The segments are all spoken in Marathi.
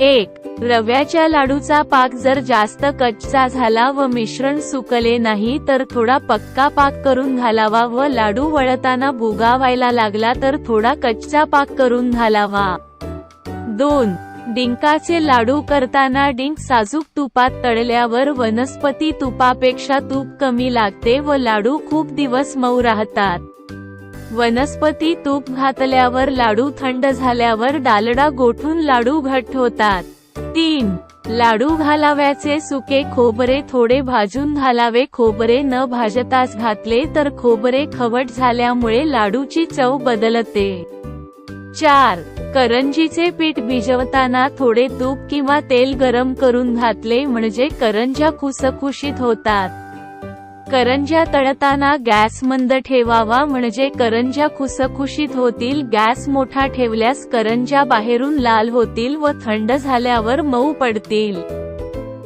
एक रव्याच्या लाडूचा पाक जर जास्त कच्चा झाला व मिश्रण सुकले नाही तर थोडा पक्का पाक करून घालावा व लाडू वळताना बुगावायला लागला तर थोडा कच्चा पाक करून घालावा. दोन डिंकाचे लाडू करताना डिंक साजूक तुपात तळल्यावर वनस्पती तुपापेक्षा तूप कमी लागते व लाडू खूप दिवस मऊ राहतात. वनस्पती तूप घातल्यावर लाडू थंड झाल्यावर डालडा गोठून लाडू घट्ट होतात. तीन लाडू घालाव्याचे सुके खोबरे थोडे भाजून घालावे. खोबरे न भाजताच घातले तर खोबरे खवट झाल्यामुळे लाडूची चव बदलते. चार करंजीचे पीठ भिजवताना थोडे तूप किंवा तेल गरम करून घातले म्हणजे करंजा खुसखुशीत होतात. करंज्या तळताना गॅस मंद ठेवावा म्हणजे करंज्या खुसखुशीत होतील गॅस मोठा ठेवल्यास करंज्या बाहेरून लाल होतील व थंड झाल्यावर मऊ पडतील.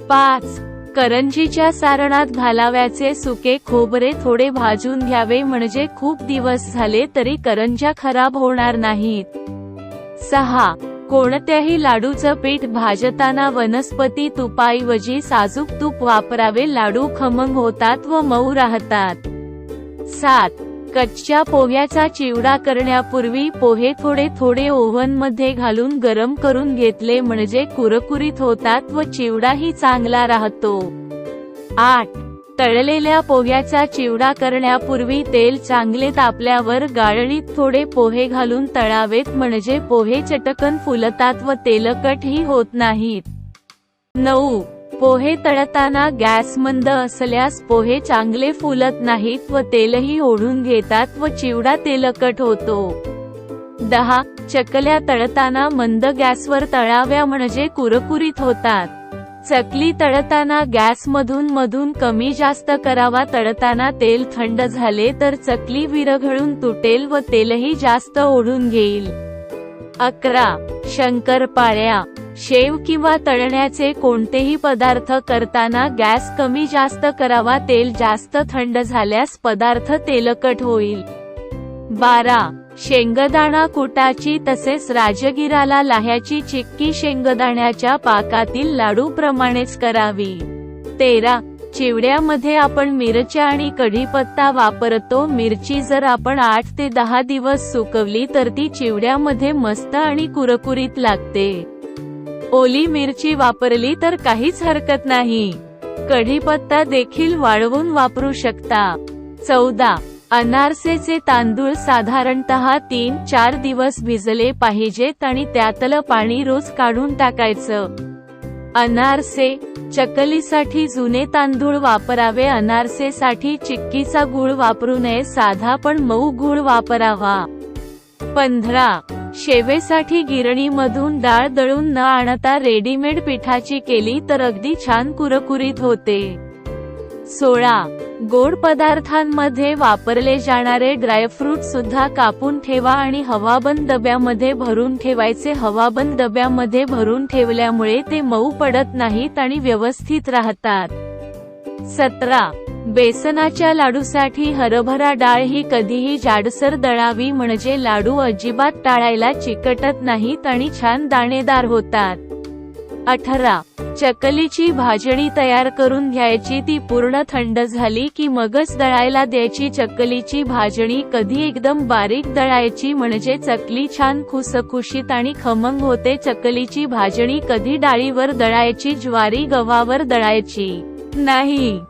पाच करंजीच्या सारणात घालाव्याचे सुके खोबरे थोडे भाजून घ्यावे म्हणजे खूप दिवस झाले तरी करंज्या खराब होणार नाहीत. सहा कोणत्याही लाडूचं पीठ भाजताना वनस्पती तुपाऐवजी साजूक तूप वापरावे. लाडू खमंग होतात व मऊ राहतात. सात. कच्च्या पोह्याचा चिवडा करण्यापूर्वी पोहे थोडे थोडे ओव्हनमध्ये घालून गरम करून घेतले. म्हणजे कुरकुरीत होतात व चिवडाही चांगला राहतो. आठ. तळलेल्या पोह्याचा चिवडा करण्यापूर्वी तेल चांगले तापल्यावर गाळणीत थोडे पोहे घालून तळावेत म्हणजे पोहे चटकन फुलतात व तेलकटही होत नाहीत. नऊ. पोहे तळताना गॅस मंद असल्यास पोहे चांगले फुलत नाहीत व तेलही ओढून घेतात व चिवडा तेलकट होतो. दहा. चकल्या तळताना मंद गॅसवर तळाव्या म्हणजे कुरकुरीत होतात. चकली तळताना गॅस मधून मधून कमी जास्त करावा तळताना तेल थंड झाले तर चकली विरघळून तुटेल व तेलही जास्त ओढून घेईल. अकरा. शंकरपाळ्या. शेव किंवा तळण्याचे कोणतेही पदार्थ करताना गॅस कमी जास्त करावा तेल जास्त थंड झाल्यास पदार्थ तेलकट होईल. बारा. शेंगदाणा कुटाची तसेच राजगिराला लाह्याची चिक्की शेंगदाण्याच्या पाकातील लाडू प्रमाणेच करावी. तेरा. चिवड्यामध्ये आपण मिरच्या आणि कढीपत्ता वापरतो. मिरची जर आपण आठ ते दहा दिवस सुकवली तर ती चिवड्यामध्ये मस्त आणि कुरकुरीत लागते. ओली मिरची वापरली तर काहीच हरकत नाही. कढीपत्ता देखील वाळवून वापरू शकता. चौदा. अनारसेचे तांदूळ साधारणतः तीन चार दिवस भिजले पाहिजेत आणि त्यातलं पाणी रोज काढून टाकायचं. अनारसे चकलीसाठी जुने तांदूळ वापरावे अनारसेसाठी चिक्कीचा गुळ वापरू नये साधा पण मऊ गुळ वापरावा. पंधरा शेवेसाठी गिरणीमधून डाळ दळून न आणता रेडीमेड पिठाची केली तर अगदी छान कुरकुरीत होते. सोळा गोड पदार्थांमध्ये वापरले जाणारे ड्रायफ्रूट सुद्धा कापून ठेवा आणि हवाबंद डब्यामध्ये भरून ठेवायचे. हवाबंद डब्यामध्ये भरून ठेवल्यामुळे ते मऊ पडत नाहीत आणि व्यवस्थित राहतात. सतरा. बेसनाच्या लाडूसाठी हरभरा डाळ ही कधीही जाडसर दळावी म्हणजे लाडू अजिबात टाळायला चिकटत नाहीत आणि छान दाणेदार होतात. अठरा. चकलीची भाजणी तयार करून घ्यायची ती पूर्ण थंड झाली की मगच दळायला द्यायची चकलीची भाजणी. कधी एकदम बारीक दळायची म्हणजे चकली छान खुसखुशीत आणि खमंग होते. चकलीची भाजणी कधी डाळीवर दळायची ज्वारी गव्हावर दळायची? नाही.